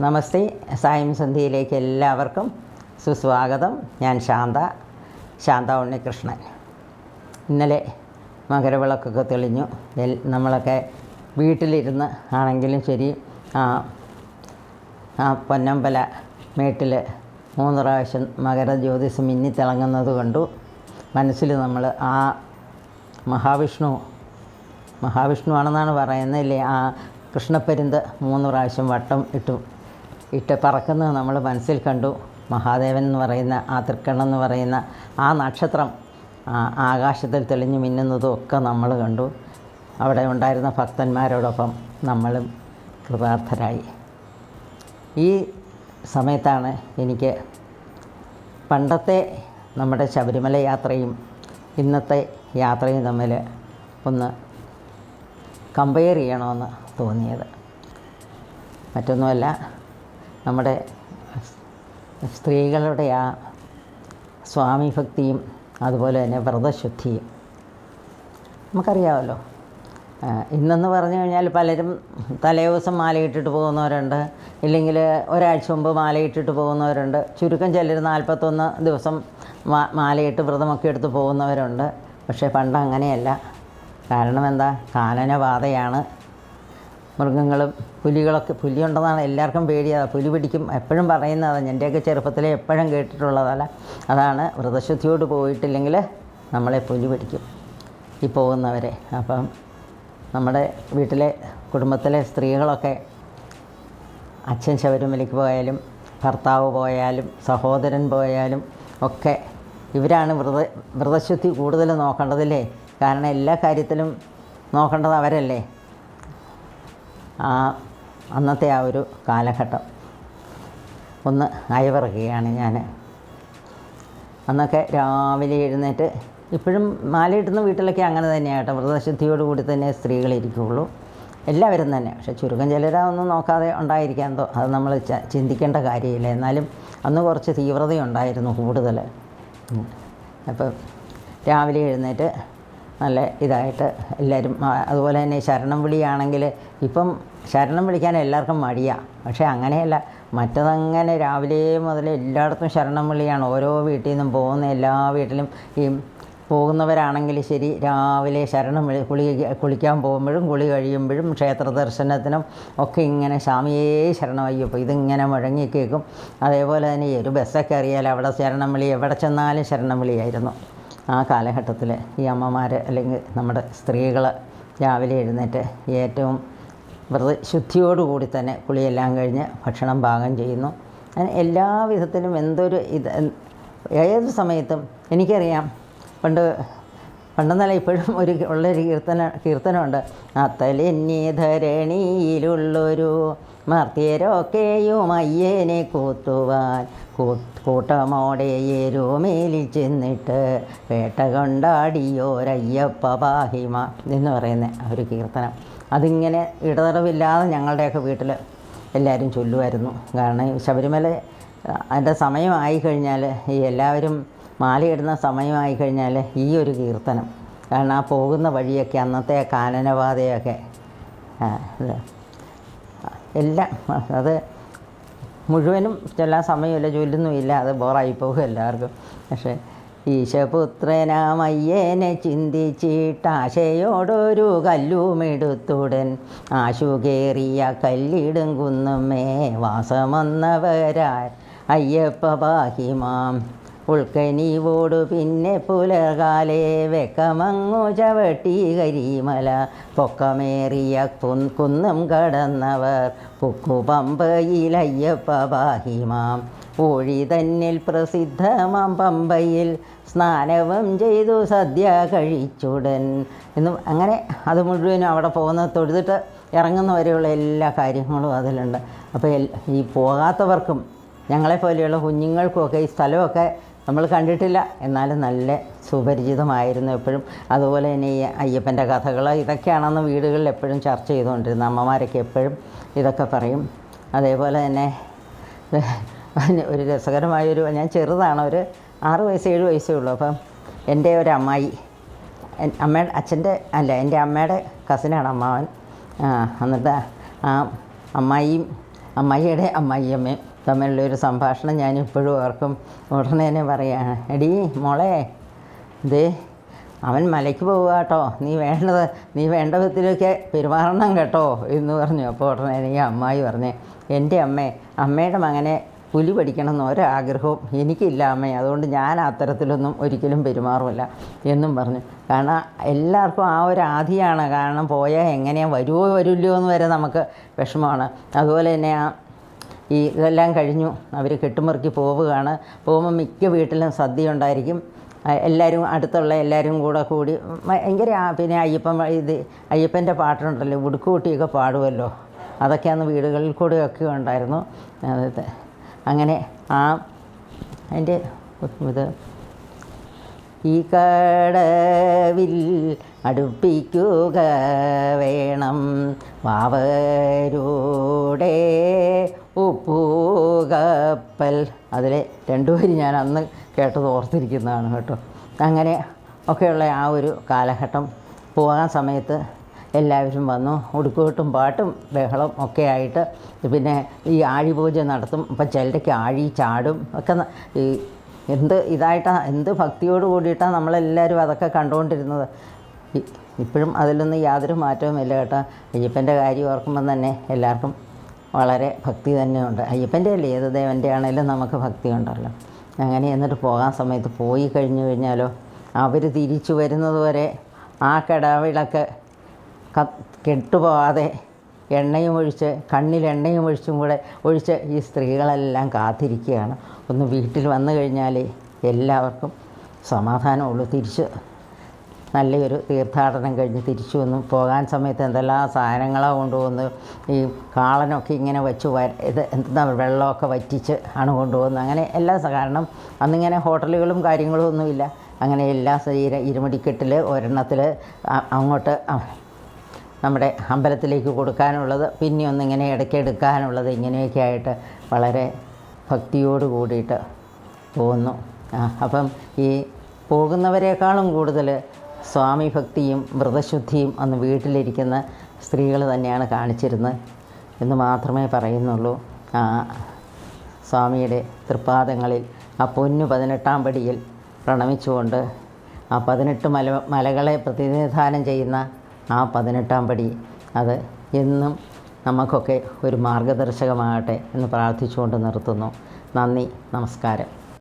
നമസ്തേ. സായം സന്ധ്യയിലേക്ക് എല്ലാവർക്കും സുസ്വാഗതം. ഞാൻ ശാന്ത ശാന്ത ഉണ്ണികൃഷ്ണൻ. ഇന്നലെ മകരവിളക്കൊക്കെ തെളിഞ്ഞു. നമ്മളൊക്കെ വീട്ടിലിരുന്ന് ആണെങ്കിലും ശരി ആ പൊന്നമ്പല മേട്ടിൽ മൂന്ന് പ്രാവശ്യം മകര ജ്യോതിസ് മിന്നിത്തിളങ്ങുന്നത് കണ്ടു. മനസ്സിൽ നമ്മൾ ആ മഹാവിഷ്ണു മഹാവിഷ്ണു ആണെന്നാണ് പറയുന്നതില്ലേ ആ കൃഷ്ണപ്പരുന്ത് മൂന്ന് പ്രാവശ്യം വട്ടം ഇട്ടു. ഇട്ട് പറക്കുന്നത് നമ്മൾ മനസ്സിൽ കണ്ടു. മഹാദേവൻ എന്ന് പറയുന്ന ആ തൃക്കണ്ണം എന്ന് പറയുന്ന ആ നക്ഷത്രം ആകാശത്തിൽ തെളിഞ്ഞു മിന്നുന്നതും ഒക്കെ നമ്മൾ കണ്ടു. അവിടെ ഉണ്ടായിരുന്ന ഭക്തന്മാരോടൊപ്പം നമ്മളും കൃതാർത്ഥരായി ഈ സമയത്താണ് എനിക്ക് പണ്ടത്തെ നമ്മുടെ ശബരിമല യാത്രയും ഇന്നത്തെ യാത്രയും തമ്മിൽ ഒന്ന് കമ്പയർ ചെയ്യണമെന്ന് തോന്നിയത്. മറ്റൊന്നുമല്ല നമ്മുടെ സ്ത്രീകളുടെ ആ സ്വാമി ഭക്തിയും അതുപോലെ തന്നെ വ്രതശുദ്ധിയും. നമുക്കറിയാമല്ലോ. ഇന്നെന്ന് പറഞ്ഞു കഴിഞ്ഞാൽ പലരും തലേ ദിവസം മാലയിട്ടിട്ട് പോകുന്നവരുണ്ട്. ഇല്ലെങ്കിൽ ഒരാഴ്ച മുമ്പ് മാലയിട്ടിട്ട് പോകുന്നവരുണ്ട്. ചുരുക്കം ചിലർ നാൽപ്പത്തൊന്ന് ദിവസം മാ- മാലയിട്ട് വ്രതമൊക്കെ എടുത്ത് പോകുന്നവരുണ്ട്. പക്ഷേ പണ്ട് അങ്ങനെയല്ല കാരണം എന്താ? കാനനബാധയാണ് മൃഗങ്ങളും പുലികളൊക്കെ പുലിയുണ്ടെന്നാണ് എല്ലാവർക്കും പേടിയാണ് പുലി പിടിക്കും എപ്പോഴും പറയുന്നതാണ് എന്റെയൊക്കെ ചെറുപ്പത്തിൽ എപ്പോഴും കേട്ടിട്ടുള്ളതല്ല. അതാണ് വ്രതശുദ്ധിയോട് പോയിട്ടില്ലെങ്കിൽ നമ്മളെ പുലി പിടിക്കും. ഈ പോകുന്നവരെ. അപ്പം നമ്മുടെ വീട്ടിലെ കുടുംബത്തിലെ സ്ത്രീകളൊക്കെ അച്ഛൻ ശബരിമലയ്ക്ക് പോയാലും ഭർത്താവ് പോയാലും സഹോദരൻ പോയാലും ഒക്കെ ഇവരാണ് വ്രത വ്രതശുദ്ധി കൂടുതൽ നോക്കേണ്ടതില്ലേ? കാരണം എല്ലാ കാര്യത്തിലും നോക്കേണ്ടത് അവരല്ലേ? ആ അന്നത്തെ ആ ഒരു കാലഘട്ടം. ഒന്ന് അയവിറക്കുകയാണ് ഞാൻ അന്നൊക്കെ രാവിലെ എഴുന്നേറ്റ് ഇപ്പോഴും മാലയിടുന്ന വീട്ടിലൊക്കെ അങ്ങനെ തന്നെയാണ് കേട്ടോ. വ്രതശുദ്ധിയോടുകൂടി തന്നെ സ്ത്രീകളിരിക്കുകയുള്ളൂ എല്ലാവരും തന്നെ. പക്ഷെ ചുരുക്കം ചിലരൊന്നും നോക്കാതെ ഉണ്ടായിരിക്കാൻ തോ അത് നമ്മൾ ചിന്തിക്കേണ്ട കാര്യമില്ല. എന്നാലും അന്ന് കുറച്ച് തീവ്രതയുണ്ടായിരുന്നു കൂടുതൽ അപ്പം രാവിലെ എഴുന്നേറ്റ് നല്ല ഇതായിട്ട് എല്ലാവരും അതുപോലെ തന്നെ ശരണം വിളിയാണെങ്കിൽ ഇപ്പം ശരണം വിളിക്കാൻ എല്ലാവർക്കും മടിയാണ് പക്ഷേ അങ്ങനെയല്ല മറ്റതങ്ങനെ രാവിലെ മുതൽ എല്ലായിടത്തും ശരണം വിളിയാണ്. ഓരോ വീട്ടിൽ നിന്നും പോകുന്ന എല്ലാ വീട്ടിലും ഈ പോകുന്നവരാണെങ്കിൽ ശരി രാവിലെ ശരണം കുളി കുളിക്കാൻ പോകുമ്പോഴും കുളി കഴിയുമ്പോഴും ക്ഷേത്ര ദർശനത്തിനും ഒക്കെ ഇങ്ങനെ സ്വാമിയേ ശരണമയ്യപ്പോൾ ഇതിങ്ങനെ മുഴങ്ങി കേൾക്കും. അതേപോലെ തന്നെ ഒരു ബസ്സൊക്കെ അറിയാലോ അവിടെ ശരണം വിളി എവിടെ ചെന്നാലും ശരണം വിളിയായിരുന്നു. ആ കാലഘട്ടത്തിൽ ഈ അമ്മമാർ അല്ലെങ്കിൽ നമ്മുടെ സ്ത്രീകൾ രാവിലെ എഴുന്നേറ്റ് ഏറ്റവും വ്രത ശുദ്ധിയോടുകൂടി തന്നെ കുളിയെല്ലാം കഴിഞ്ഞ് ഭക്ഷണം പാകം ചെയ്യുന്നു. അങ്ങനെ എല്ലാ വിധത്തിലും എന്തൊരു ഇത് ഏത് സമയത്തും എനിക്കറിയാം. പണ്ട് പണ്ടെന്നല്ല ഇപ്പോഴും ഒരു ഉള്ളൊരു കീർത്തന കീർത്തനമുണ്ട്. അത്തലെന്നി ധരണിയിലുള്ളൊരു മർത്യരൊക്കെയും അയ്യനെ കൂത്തുവാൻ കൂട്ടമോടെ എരുമേലിൽ ചെന്നിട്ട് വേട്ട കൊണ്ടാടിയോരയ്യപ്പ പാഹിമ എന്ന് പറയുന്ന ഒരു കീർത്തനം. അതിങ്ങനെ ഇടതടവില്ലാതെ ഞങ്ങളുടെയൊക്കെ വീട്ടിൽ എല്ലാവരും ചൊല്ലുമായിരുന്നു. കാരണം ശബരിമല അതിന്റെ സമയമായി കഴിഞ്ഞാൽ ഈ എല്ലാവരും മാലയിടുന്ന സമയമായി കഴിഞ്ഞാൽ ഈ ഒരു കീർത്തനം. കാരണം ആ പോകുന്ന വഴിയൊക്കെ അന്നത്തെ കാനനപാതയൊക്കെ എല്ലാം അത് മുഴുവനും എല്ലാ സമയമില്ല ചൊല്ലുന്നുമില്ല അത് ബോറായി പോകും എല്ലാവർക്കും. പക്ഷേ ഈശപുത്രനാമയ്യനെ ചിന്തിച്ചിട്ടാശയോടൊരു കല്ലുമെടുത്തുടൻ ആശു കയറിയ കല്ലിടും കുന്നുമേ വാസമെന്നവരാ അയ്യപ്പ പാഹിമാം. ഉൾക്കനീവോടു പിന്നെ പുലർകാലേ വെക്കമങ്ങു ചവട്ടി കരിമല. പൊക്കമേറിയ കുന്നും കടന്നവർ പുക്കുപമ്പയിലയ്യപ്പ ബാഹിമാം. ഊഴി തന്നിൽ പ്രസിദ്ധമാം പമ്പയിൽ സ്നാനവും ചെയ്തു സദ്യ കഴിച്ചുടൻ. എന്നും അങ്ങനെ അത് മുഴുവനും അവിടെ പോകുന്ന തൊഴുതിട്ട് ഇറങ്ങുന്നവരെയുള്ള എല്ലാ കാര്യങ്ങളും അതിലുണ്ട്. അപ്പോൾ ഈ പോകാത്തവർക്കും ഞങ്ങളെപ്പോലെയുള്ള കുഞ്ഞുങ്ങൾക്കുമൊക്കെ ഈ സ്ഥലമൊക്കെ നമ്മൾ കണ്ടിട്ടില്ല. എന്നാലും നല്ല സുപരിചിതമായിരുന്നു എപ്പോഴും. അതുപോലെ തന്നെ ഈ അയ്യപ്പന്റെ കഥകൾ ഇതൊക്കെയാണെന്ന് വീടുകളിൽ എപ്പോഴും ചർച്ച ചെയ്തുകൊണ്ടിരുന്ന അമ്മമാരൊക്കെ എപ്പോഴും ഇതൊക്കെ പറയും. അതേപോലെ തന്നെ ഒരു രസകരമായൊരു ഞാൻ ചെറുതാണ് ഒരു ആറ് വയസ്സ് ഏഴ് വയസ്സേ ഉള്ളൂ. അപ്പം എന്റെ ഒരു അമ്മായി അമ്മ അച്ഛന്റെ അല്ല എന്റെ അമ്മയുടെ കസിനാണ് അമ്മാവൻ. എന്നിട്ട് ആ അമ്മായിയും അമ്മയുടെ അമ്മയ്യമ്മയും. തമ്മിലുള്ള ഒരു സംഭാഷണം ഞാൻ ഇപ്പോഴും ഓർക്കും. ഉടനെ തന്നെ പറയുകയാണ് എടി മോളെ ദേ അവൻ മലയ്ക്ക് പോവുക കേട്ടോ. നീ വേണ്ടത് നീ വേണ്ട വിധത്തിലൊക്കെ പെരുമാറണം കേട്ടോ എന്ന് പറഞ്ഞു. അപ്പോൾ ഉടനെ എനിക്ക് അമ്മായി പറഞ്ഞു എന്റെ അമ്മേ അമ്മയുടെ മകനെ പുലി പഠിക്കണമെന്ന് ഒരാഗ്രഹവും എനിക്കില്ല അമ്മേ. അതുകൊണ്ട് ഞാൻ അത്തരത്തിലൊന്നും ഒരിക്കലും പെരുമാറുമില്ല എന്നും പറഞ്ഞു. കാരണം എല്ലാവർക്കും ആ ഒരു ആധിയാണ്. കാരണം പോയാൽ എങ്ങനെയാണ് വരുമോ വരില്ലയോ എന്ന് വരെ നമുക്ക് വിഷമമാണ്. അതുപോലെ തന്നെ ആ ഈ ഇതെല്ലാം കഴിഞ്ഞു. അവർ കെട്ടുമുറുക്കി പോവുകയാണ്. പോകുമ്പോൾ മിക്ക വീട്ടിലും സദ്യ ഉണ്ടായിരിക്കും എല്ലാവരും അടുത്തുള്ള എല്ലാവരും കൂടെ കൂടി ഭയങ്കര പിന്നെ അയ്യപ്പൻ ഇത് അയ്യപ്പന്റെ പാട്ടുണ്ടല്ലോ ഉടുക്കുകൂട്ടിയൊക്കെ പാടുമല്ലോ അതൊക്കെ അന്ന് വീടുകളിൽ കൂടെ ഒക്കെ ഉണ്ടായിരുന്നു അങ്ങനെ ആ അതിന്റെ ഇത് ഈ കടവിൽ അടുപ്പിക്കുക വേണം. വാവരൂടെ ഉപ്പുകപ്പൽ അതിലെ രണ്ടു രണ്ടുപേരും ഞാൻ അന്ന് കേട്ടത് ഓർത്തിരിക്കുന്നതാണ് കേട്ടോ. അങ്ങനെ ഒക്കെയുള്ള ആ ഒരു കാലഘട്ടം പോകാൻ സമയത്ത് എല്ലാവരും വന്നു. ഉടുക്കുകെട്ടും പാട്ടും ബഹളം ഒക്കെ ആയിട്ട് പിന്നെ ഈ ആഴിപൂജ നടത്തും. അപ്പം ചിലരൊക്കെ ആഴി ചാടും. ഒക്കെ ഈ എന്ത് ഇതായിട്ടാണ് എന്ത് ഭക്തിയോട് കൂടിയിട്ടാണ് നമ്മളെല്ലാവരും അതൊക്കെ കണ്ടുകൊണ്ടിരുന്നത്? ഇപ്പോഴും അതിലൊന്നും യാതൊരു മാറ്റവും ഇല്ല കേട്ടോ. അയ്യപ്പന്റെ കാര്യം ഓർക്കുമ്പം തന്നെ എല്ലാവർക്കും വളരെ ഭക്തി തന്നെയുണ്ട്. അയ്യപ്പന്റെ അല്ലേ ഏത് ദേവന്റെ ആണെങ്കിലും നമുക്ക് ഭക്തി ഉണ്ടല്ലോ. അങ്ങനെ എന്നിട്ട് പോകാൻ സമയത്ത് പോയി കഴിഞ്ഞു കഴിഞ്ഞാലോ അവർ തിരിച്ചു വരുന്നത് വരെ ആ കിടാവിളൊക്കെ കെട്ടുപോകാതെ എണ്ണയും ഒഴിച്ച് കണ്ണിൽ എണ്ണയും ഒഴിച്ചും കൂടെ ഒഴിച്ച് ഈ സ്ത്രീകളെല്ലാം കാത്തിരിക്കുകയാണ്. ഒന്ന് വീട്ടിൽ വന്നു കഴിഞ്ഞാൽ എല്ലാവർക്കും സമാധാനമുള്ളൂ. തിരിച്ച് നല്ലൊരു തീർത്ഥാടനം കഴിഞ്ഞ് തിരിച്ചു വന്നു. പോകാൻ സമയത്ത് എന്തെല്ലാം സാധനങ്ങളാണ് കൊണ്ടുവന്ന് ഈ കാളനൊക്കെ ഇങ്ങനെ വെച്ച് വര ഇത് എന്താ വെള്ളമൊക്കെ വറ്റിച്ച് ആണ് കൊണ്ടുപോകുന്നത് അങ്ങനെ എല്ലാ കാരണം അന്നിങ്ങനെ ഹോട്ടലുകളും കാര്യങ്ങളും ഒന്നുമില്ല. അങ്ങനെ എല്ലാ ശരീര ഇരുമടിക്കെട്ടിൽ ഒരെണ്ണത്തിൽ അങ്ങോട്ട് നമ്മുടെ അമ്പലത്തിലേക്ക് കൊടുക്കാനുള്ളത് പിന്നെ ഒന്നിങ്ങനെ ഇടയ്ക്ക് എടുക്കാനുള്ളത് ഇങ്ങനെയൊക്കെ ആയിട്ട് വളരെ ഭക്തിയോട് കൂടിയിട്ട് പോകുന്നു അപ്പം ഈ പോകുന്നവരെക്കാളും കൂടുതൽ സ്വാമി ഭക്തിയും വ്രതശുദ്ധിയും അന്ന് വീട്ടിലിരിക്കുന്ന സ്ത്രീകൾ തന്നെയാണ് കാണിച്ചിരുന്നത് എന്ന് മാത്രമേ പറയുന്നുള്ളൂ. ആ സ്വാമിയുടെ തൃപ്പാദങ്ങളിൽ ആ പൊന്നു പതിനെട്ടാം പടിയിൽ പ്രണമിച്ചുകൊണ്ട് ആ പതിനെട്ട് മല മലകളെ പ്രതിനിധാനം ചെയ്യുന്ന ആ പതിനെട്ടാം പടി അത് എന്നും നമുക്കൊക്കെ ഒരു മാർഗദർശകമാകട്ടെ എന്ന് പ്രാർത്ഥിച്ചുകൊണ്ട് നിർത്തുന്നു. നന്ദി നമസ്കാരം.